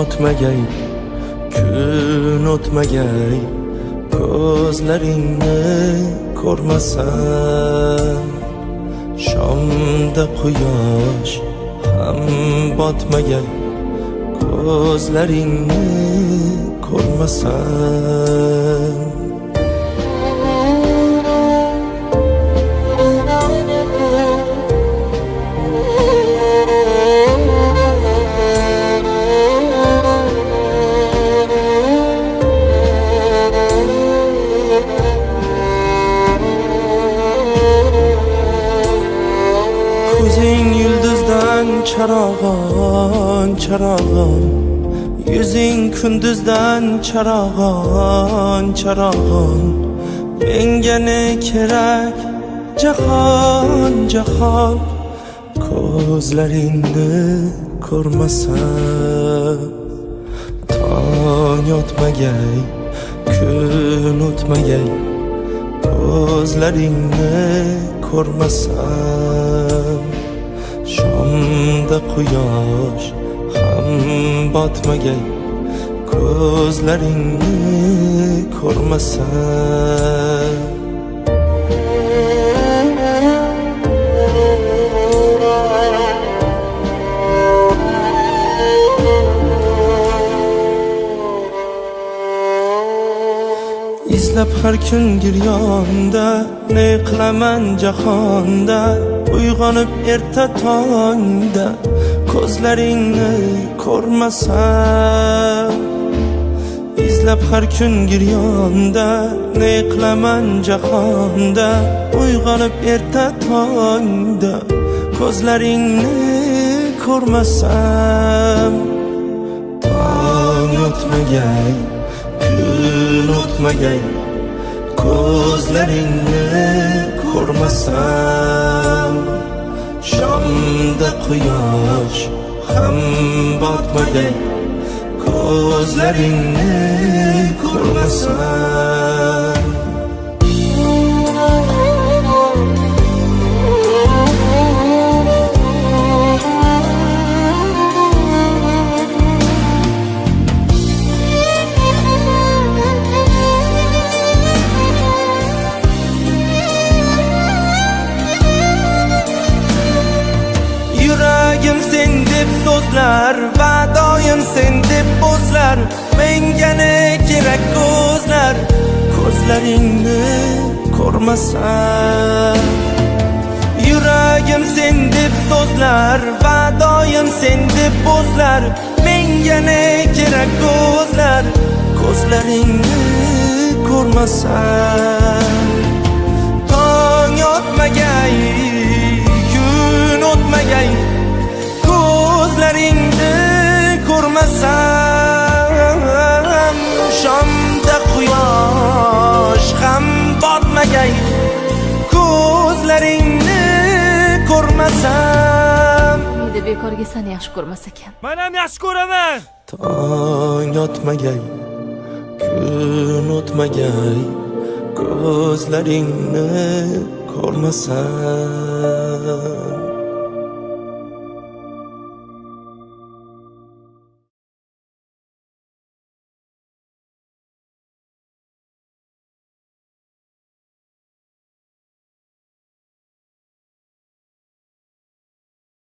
o'tmagay kun o'tmagay ko'zlaringni ko'rmasam shomda quyosh ham botmagay ko'zlaringni ko'rmasam charog'on charog'on yuzing kunduzdan charog'on charog'on menga ne kerak jahon jahon ko'zlaringni ko'rmasam tong yotmagay kun o'tmagay ko'zlaringni ko'rmasam shomda quyosh ham botmagay ko'zlaringni ko'rmasam izlab har kun giryonda ne qilaman jahonda uyg'onib erta tongda ko'zlaringni ko'rmasam izlab har kun giryonda ne qilaman jahonda uyg'onib erta tongda ko'zlaringni ko'rmasam tong o'tmagay kun o'tmagay ko'zlaringni ko'rmasam shomda quyosh ham botmagay ko'zlaringni ko'rmasam deb so'zlar va doim sen deb bo'zlar. Menga ne kerak ko'zlar ko'zlaringni ko'rmasam Yuragim sen deb so'zlar va doim sen deb bo'zlar. Menga ne kerak ko'zlar ko'zlaringni ko'rmasam shomda quyosh ham botmagay ko'zlaringni ko'rmasam Meni bekorga seni yaxshi ko'rmas ekan. Men ham yaxshi ko'raman. tong yotmagay kun o'tmagay ko'zlaringni ko'rmasam